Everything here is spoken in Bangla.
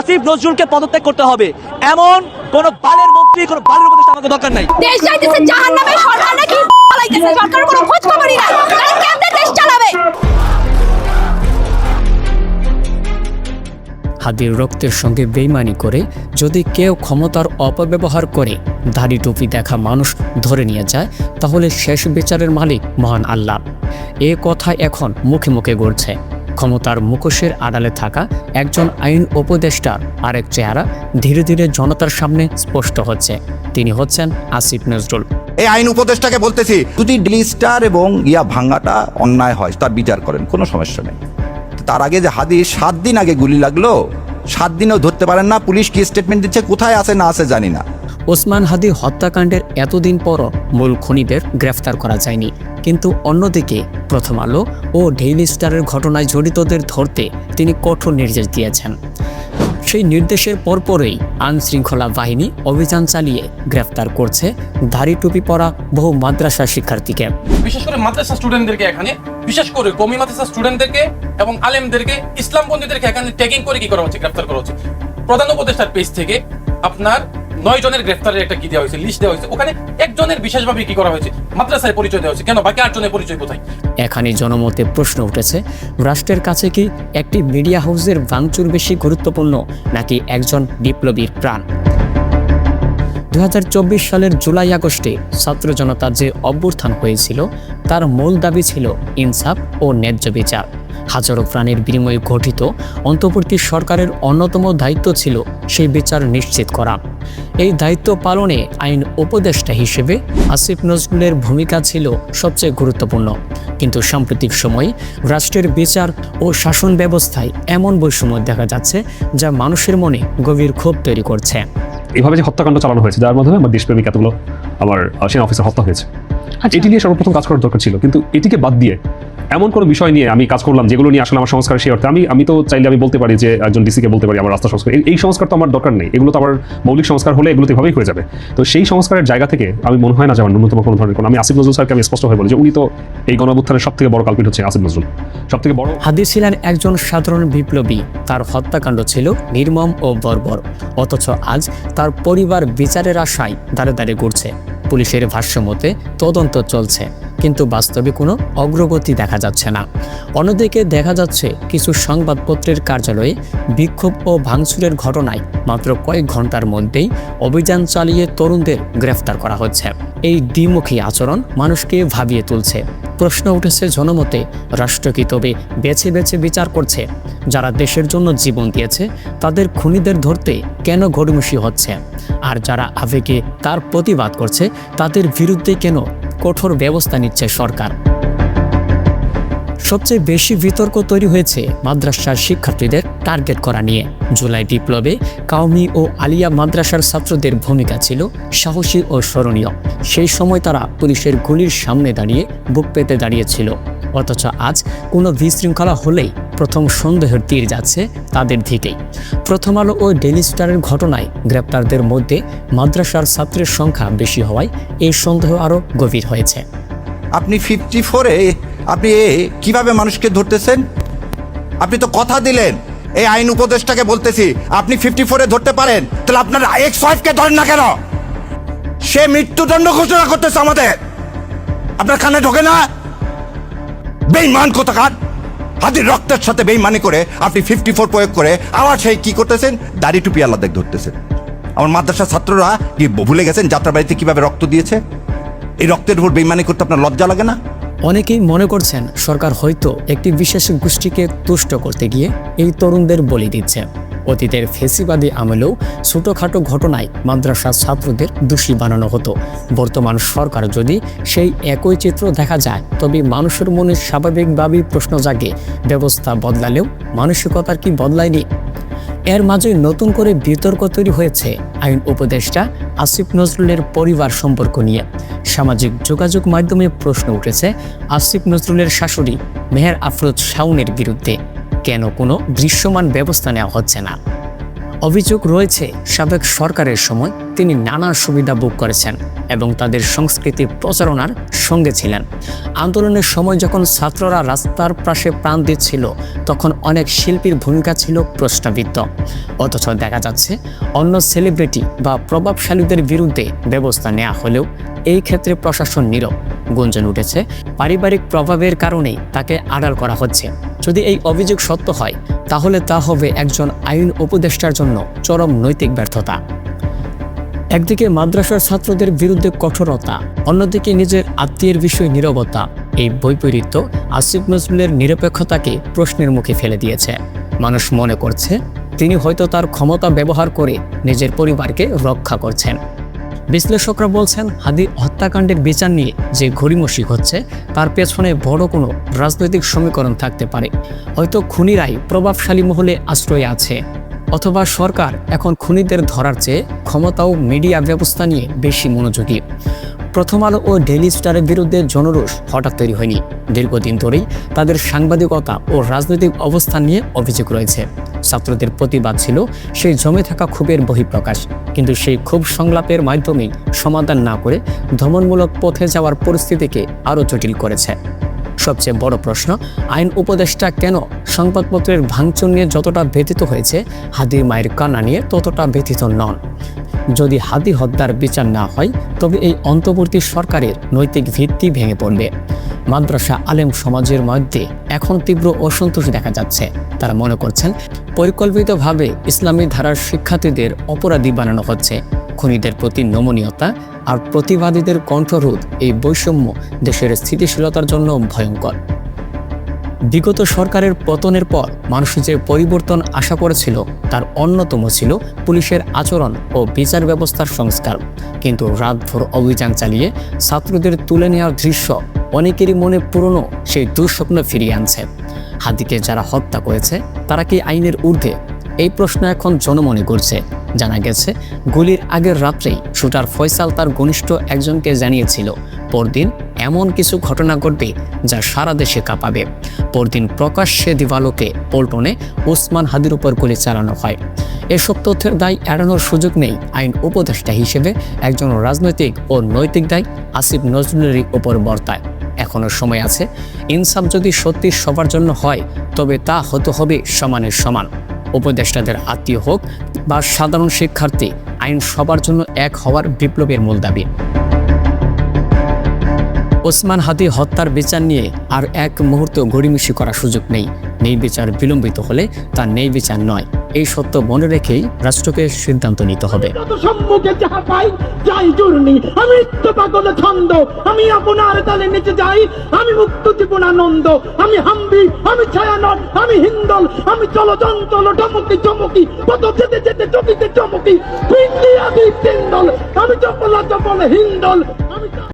আসিফ নজরুলকে পদত্যাগ করতে হবে। এমন কোন বালের মন্ত্রী কোন বালের উপদেষ্টা আমাকে দরকার নাই। দেশ যাইতেছে জাহান্নামে সরকার নাকি পালাইতেছে সরকারের কোনো খোঁজ খবরই নাই। তারা কেমনে দেশ চালাবে? হাদির রক্তের সঙ্গে বেইমানি করে যদি কেউ ক্ষমতার অপব্যবহার করে দাড়ি টুপি দেখা মানুষ ধরে নিয়ে যায় তাহলে শেষ বিচারের মালিক মহান আল্লাহ। এ কথা এখন মুখে মুখে গড়ছে। ক্ষমতার মুখোশের আড়ালে থাকা একজন আইন উপদেষ্টার আরেক চেহারা ধীরে ধীরে জনতার সামনে স্পষ্ট হচ্ছে। তিনি হচ্ছেন আসিফ নজরুল। এই আইন উপদেষ্টাকে বলতেছি, যদি ডিলিস্টার এবং ইয়া ভাঙাটা অন্যায় হয়, তার বিচার করেন, কোনো সমস্যা নেই। তার আগে যে হাদিস, সাত দিন আগে গুলি লাগল, সাত দিনেও ধরতে পারেন না, পুলিশ কি স্টেটমেন্ট দিচ্ছে, কোথায় আছে না আছে জানি না। ওসমান হাদি হত্যাকাণ্ডের এতদিন পরও মূল খুনিদের গ্রেফতার করা যায়নি। কিন্তু অন্যদিকে প্রথম আলো ও ডেইলি স্টারের ঘটনায় জড়িতদের ধরতে তিনি কঠোর নির্দেশ দিয়েছেন। সেই নির্দেশের পরপরই আইনশৃঙ্খলা বাহিনী অভিযান চালিয়ে গ্রেফতার করছে দাড়ি টুপি পরা বহু মাদ্রাসা শিক্ষার্থীকে। বিশেষ করে মাদ্রাসা স্টুডেন্টদেরকে এখানে, বিশেষ করে কমি মাদ্রাসা স্টুডেন্টদেরকে এবং আলেমদেরকে, ইসলামপন্থীদেরকে এখানে ট্যাগিং করে কি করা হচ্ছে, গ্রেফতার করা হচ্ছে। প্রধান উপদেষ্টার পেজ থেকে আপনার নয় জনের গ্রেফতারের একটা কি দেওয়া হয়েছে? লিস্ট দেওয়া হয়েছে। ওখানে একজনের বিশেষভাবে কি করা হয়েছে? মাদ্রাসায় পরিচয় দেওয়া হয়েছে। কেন? বাকি আটজনের পরিচয় কোথায়? এখানে জনমতে প্রশ্ন উঠেছে, রাষ্ট্রের কাছে কি একটি মিডিয়া হাউসের ভাঙচুর বেশি গুরুত্বপূর্ণ, নাকি একজন বিপ্লবীর প্রাণ? দুই হাজার চব্বিশ সালের জুলাই আগস্টে ছাত্র জনতার যে অভ্যুত্থান হয়েছিল, তার মূল দাবি ছিল ইনসাফ ও ন্যায্য বিচার। হাজারো প্রাণের বিনিময়ে গঠিত, অন্তর্বর্তী সরকারের অন্যতম দায়িত্ব ছিল সেই বিচার নিশ্চিত করা। এই দায়িত্ব পালনে আইন উপদেষ্টা হিসেবে আসিফ নজরুলের ভূমিকা ছিল সবচেয়ে গুরুত্বপূর্ণ। কিন্তু সাম্প্রতিক সময়ে রাষ্ট্রের বিচার ও শাসন ব্যবস্থায় এমন বৈষম্য দেখা যাচ্ছে যা মানুষের মনে গভীর ক্ষোভ তৈরি করছে। এভাবে যে হত্যাকাণ্ড চালানো হয়েছে, যার মাধ্যমে আমার দেশপ্রেমিক এতগুলো আমার সেনা অফিসার হত্যা হয়েছে। এটি নিয়ে সর্বপ্রথম কাজ করার দরকার ছিল। কিন্তু এটিকে বাদ দিয়ে এমন কোনো বিষয় নিয়ে আমি কাজ করলাম যেগুলো নিয়ে আসলে আমার সংস্কার সেই অর্থে আমি আমি তো চাইলে আমি বলতে পারি যে একজন ডিসিকে বলতে পারি আমার রাস্তা সংস্কার। এই- সংস্কার তো আমার দরকার নেই। এগুলো তো আমার মৌলিক সংস্কার হলে এগুলো তো এভাবেই হয়ে যাবে। তো সেই সংস্কারের জায়গা থেকে আমি মনে হয় না যে আমার ন্যূনতম কোনো ধরনের কোনো আমি আসিফ নজরুল স্যারকে আমি স্পষ্ট হয়ে বলি যে উনি তো এই গণঅভ্যুত্থানের সব থেকে বড় কাল্পিট হচ্ছে আসিফ নজরুল। সব থেকে বড় হাদি ছিলেন একজন সাধারণ বিপ্লবী। তার হত্যাকাণ্ড ছিল নির্মম ও বর্বর। অথচ আজ তার পরিবার বিচারের আশায় দাঁড়ে দাঁড়িয়ে ঘুরছে। পুলিশের ভাষ্য মতে তদন্ত চলছে, কিন্তু বাস্তবে কোনো অগ্রগতি দেখা যাচ্ছে না। অন্যদিকে দেখা যাচ্ছে, কিছু সংবাদপত্রের কার্যালয়ে বিক্ষোভ ও ভাঙচুরের ঘটনায় মাত্র কয়েক ঘণ্টার মধ্যেই অভিযান চালিয়ে তরুণদের গ্রেফতার করা হচ্ছে। এই দ্বিমুখী আচরণ মানুষকে ভাবিয়ে তুলছে। প্রশ্ন উঠেছে জনমতে রাষ্ট্র কি তবে বেছে বেছে বিচার করছে? যারা দেশের জন্য জীবন দিয়েছে, তাদের খুনিদের ধরতে কেন গড়িমসি হচ্ছে? আর যারা আবেগে তার প্রতিবাদ করছে, তাদের বিরুদ্ধে কেন কঠোর ব্যবস্থা নিচ্ছে সরকার? সবচেয়ে বেশি বিতর্ক তৈরি হয়েছে মাদ্রাসার শিক্ষার্থীদের টার্গেট করা নিয়ে। জুলাই বিপ্লবে কাউমি ও আলিয়া মাদ্রাসার ছাত্রদের ভূমিকা ছিল সাহসী ও স্মরণীয়। সেই সময় তারা পুলিশের গুলির সামনে দাঁড়িয়ে বুক পেতে দাঁড়িয়েছিল। অথচ আজ কোনো বিশৃঙ্খলা হলেই প্রথম সন্দেহের তীর যাচ্ছে তাদের দিকেই। প্রথম আলো ও ডেলি স্টারের ঘটনায় গ্রেপ্তারদের মধ্যে মাদ্রাসার ছাত্রের সংখ্যা বেশি হওয়ায় এই সন্দেহ আরও গভীর হয়েছে। আপনি ফিফটি ফোরে আপনি কীভাবে মানুষকে ধরতেছেন? আপনি তো কথা দিলেন। এই আইন উপদেশটাকে বলতেছি, আপনি ফিফটি ফোরে ধরতে পারেন, তাহলে আপনার এক্স ওয়াইফকে ধরেন না কেন? সে মৃত্যুদণ্ড ঘোষণা করতেছে আমাদের। আপনার কানে ঢোকে না? বেইমান কোথাকার? হাতির রক্তের সাথে বেইমানি করে আপনি ফিফটি ফোর প্রয়োগ করে আবার সেই কি করতেছেন? দাড়ি টুপি আলাদা ধরতেছেন। আমার মাদ্রাসার ছাত্ররা কি ভুলে গেছেন যাত্রাবাড়িতে কীভাবে রক্ত দিয়েছে? এই রক্তের উপর বেইমানি করতে আপনার লজ্জা লাগে না? অনেকেই মনে করছেন সরকার হয়তো একটি বিশেষ গোষ্ঠীকে তুষ্ট করতে গিয়ে এই তরুণদের বলি দিচ্ছে। অতীতের ফেসিবাদী আমলেও ছোটোখাটো ঘটনায় মাদ্রাসার ছাত্রদের দোষী বানানো হতো। বর্তমান সরকার যদি সেই একই চিত্র দেখা যায়, তবে মানুষের মনে স্বাভাবিকভাবেই প্রশ্ন জাগে, ব্যবস্থা বদলালেও মানসিকতার কি বদলায়নি? এর মাঝে নতুন করে বিতর্ক তৈরি হয়েছে আইন উপদেষ্টা আসিফ নজরুলের পরিবার সম্পর্ক নিয়ে। সামাজিক যোগাযোগ মাধ্যমে প্রশ্ন উঠেছে, আসিফ নজরুলের শাশুড়ি মেহের আফরোজ শাউনের বিরুদ্ধে কেন কোনো দৃশ্যমান ব্যবস্থা নেওয়া হচ্ছে না? অভিযোগ রয়েছে, সাবেক সরকারের সময় তিনি নানা সুবিধা ভোগ করেছেন এবং তাদের সংস্কৃতি প্রচারণার সঙ্গে ছিলেন। আন্দোলনের সময় যখন ছাত্ররা রাস্তার পাশে প্রাণ দিচ্ছিল, তখন অনেক শিল্পীর ভূমিকা ছিল প্রশ্নবিদ্ধ। অথচ দেখা যাচ্ছে, অন্য সেলিব্রিটি বা প্রভাবশালীদের বিরুদ্ধে ব্যবস্থা নেওয়া হলেও এই ক্ষেত্রে প্রশাসন নীরব। গুঞ্জন উঠেছে, পারিবারিক প্রভাবের কারণেই তাকে আড়াল করা হচ্ছে। যদি এই অভিযোগ সত্য হয় তাহলে তা হবে একজন আইন উপদেষ্টার জন্য চরম নৈতিক ব্যর্থতা। একদিকে মাদ্রাসার ছাত্রদের বিরুদ্ধে কঠোরতা, অন্যদিকে নিজের আত্মীয়ের বিষয়ে নীরবতা, এই বৈপরীত্য আসিফ নজরুলের নিরপেক্ষতাকে প্রশ্নের মুখে ফেলে দিয়েছে। মানুষ মনে করছে, তিনি হয়তো তার ক্ষমতা ব্যবহার করে নিজের পরিবারকে রক্ষা করছেন। বিশ্লেষকরা বলছেন, হাদি হত্যাকাণ্ডের বিচার নিয়ে যে ঘড়িমসি হচ্ছে তার পেছনে বড় কোনো রাজনৈতিক সমীকরণ থাকতে পারে। হয়তো খুনিরাই প্রভাবশালী মহলে আশ্রয় আছে, অথবা সরকার এখন খুনিদের ধরার চেয়ে ক্ষমতা ও মিডিয়া ব্যবস্থা নিয়ে বেশি মনোযোগী। প্রথম আলো ও ডেইলি স্টারের বিরুদ্ধে জনরোষ হঠাৎ তৈরি হয়নি। দীর্ঘদিন ধরেই তাদের সাংবাদিকতা ও রাজনৈতিক অবস্থান নিয়ে অভিযোগ রয়েছে। ছাত্রদের প্রতিবাদ ছিল সেই জমে থাকা ক্ষোভের বহিঃপ্রকাশ। কিন্তু সেই ক্ষোভ সংলাপের মাধ্যমেই সমাধান না করে ধমনমূলক পথে যাওয়ার পরিস্থিতিকে আরও জটিল করেছে। সবচেয়ে বড় প্রশ্ন, আইন উপদেষ্টা কেন সংবাদপত্রের ভাঙচুর নিয়ে যতটা ব্যথিত হয়েছে, হাদির মায়ের কান্না নিয়ে ততটা ব্যথিত নন? যদি হাদি হত্যার বিচার না হয়, তবে এই অন্তর্বর্তী সরকারের নৈতিক ভিত্তি ভেঙে পড়বে। মাদ্রাসা আলেম সমাজের মধ্যে এখন তীব্র অসন্তোষ দেখা যাচ্ছে। তারা মনে করছেন, পরিকল্পিতভাবে ইসলামী ধারার শিক্ষার্থীদের অপরাধী বানানো হচ্ছে। খুনিদের প্রতি নমনীয়তা আর প্রতিবাদীদের কণ্ঠরোধ এই বৈষম্য দেশের স্থিতিশীলতার জন্য ভয়ঙ্কর। বিগত সরকারের পতনের পর মানুষ যে পরিবর্তন আশা করেছিল, তার অন্যতম ছিল পুলিশের আচরণ ও বিচার ব্যবস্থার সংস্কার। কিন্তু রাতভর অভিযান চালিয়ে ছাত্রদের তুলে নেওয়ার দৃশ্য অনেকেরই মনে পুরনো, সেই দুঃস্বপ্ন ফিরিয়ে আনছে। হাদিকে যারা হত্যা করেছে, তারা কি আইনের ঊর্ধ্বে? এই প্রশ্ন এখন জনমনে করছে জানা গেছে, গুলির আগের রাত্রেই শুটার ফয়সাল তার ঘনিষ্ঠ একজনকে জানিয়েছিল, পরদিন এমন কিছু ঘটনা ঘটবে যা সারা দেশে কাঁপাবে। পরদিন প্রকাশ্যে দিবালোকে পল্টনে ওসমান হাদির উপর গুলি চালানো হয়। এসব তথ্যের দায় এড়ানোর সুযোগ নেই আইন উপদেষ্টা হিসেবে একজন রাজনৈতিক ও নৈতিক দায় আসিফ নজরুলেরই উপর বর্তায়। এখনও সময় আছে, ইনসাফ যদি সত্যি সবার জন্য হয়, তবে তা হতে হবে সমানের সমান। উপদেষ্টাদের আত্মীয় হোক বা সাধারণ শিক্ষার্থী, আইন সবার জন্য এক হওয়ার বিপ্লবের মূল দাবি। ওসমান হাদি হত্যার বিচার নিয়ে আর এক মুহূর্ত গড়িমিশি করার সুযোগ নেই। নেই বিচার বিলম্বিত হলে তা নেই বিচার নয়। এই সত্য মনে রেখেই রাষ্ট্রকে সিদ্ধান্ত নিতে হবে। যাই আমি আপনার তালে নিচে যাই। আমি মুক্ত জীবনানন্দ আমি হাম্বি, আমি আমি হিন্দল। আমি চলচঞ্চল টমকি চমকি কত যেতে যেতে চকিতে চমকি। আমি চপলা চপল হিন্দল। আমি